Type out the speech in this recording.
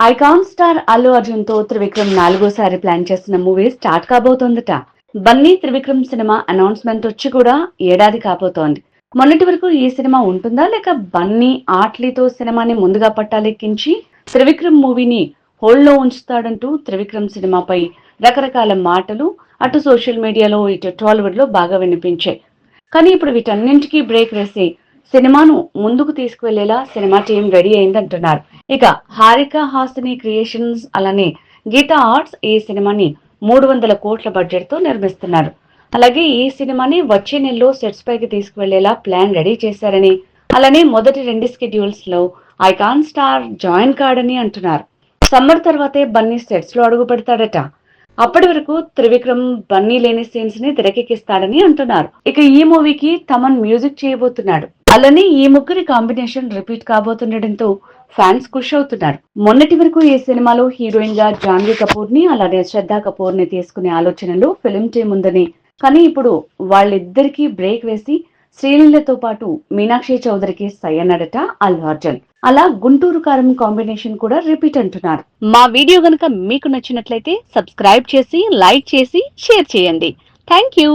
Icon star Allu అర్జున్తో త్రివిక్రమ్ నాలుగోసారి plan చేసిన మూవీ స్టార్ట్ కాబోతోందట. బన్నీ త్రివిక్రమ్ సినిమా అనౌన్స్మెంట్ వచ్చి కూడా ఏడాది కాబోతోంది. మొన్నటి వరకు ఈ సినిమా ఉంటుందా? లేక బన్నీ ఆట్లీతో సినిమాని ముందుగా పట్టాలెక్కించి త్రివిక్రమ్ మూవీని హోల్డ్లో ఉంచుతాడంటూ త్రివిక్రమ్ సినిమాపై రకరకాల మాటలు అటు సోషల్ మీడియాలో ఇటు టాలీవుడ్లో బాగా వినిపించాయి. కానీ ఇప్పుడు వీటన్నింటికీ బ్రేక్ వేసి సినిమాను ముందుకు తీసుకువెళ్ళేలా సినిమా టీం రెడీ అయిందంటున్నారు. ఇక హారిక హాసిని క్రియేషన్స్ అలానే గీతా ఆర్ట్స్ ఈ సినిమాని మూడు వందల కోట్ల బడ్జెట్తో నిర్మిస్తున్నారు. అలాగే ఈ సినిమాని వచ్చే నెలలో సెట్స్ పైకి తీసుకువెళ్ళేలా ప్లాన్ రెడీ చేశారని అలానే మొదటి రెండు స్కెడ్యూల్స్లో ఐకాన్ స్టార్ జాయిన్ కాడని అంటున్నారు. సమ్మర్ తర్వాతే బన్నీ సెట్స్లో అడుగు పెడతాడట. అప్పటి వరకు త్రివిక్రమ్ బన్నీ లేని సీన్స్ని తెరకెక్కిస్తాడని అంటున్నారు. ఇక ఈ మూవీకి తమన్ మ్యూజిక్ చేయబోతున్నాడు. అలానే ఈ ముగ్గురి కాంబినేషన్ రిపీట్ కాబోతుండటంతో ఫ్యాన్స్ ఖుష్ అవుతున్నారు. మొన్నటి వరకు ఈ సినిమాలో హీరోయిన్గా జాన్వీ కపూర్ని అలానే శ్రద్ధా కపూర్ని తీసుకునే ఆలోచనలో ఫిలిం టీం ఉందని. కానీ ఇప్పుడు వాళ్ళిద్దరికీ బ్రేక్ వేసి శ్రీలీలతో పాటు మీనాక్షి చౌదరికి సై అన్నాడట అల్లు అర్జున్. అలా గుంటూరు కారం కాంబినేషన్ కూడా రిపీట్ అంటున్నారు. మా వీడియో గనుక మీకు నచ్చినట్లయితే సబ్స్క్రైబ్ చేసి లైక్ చేసి షేర్ చేయండి. Thank you.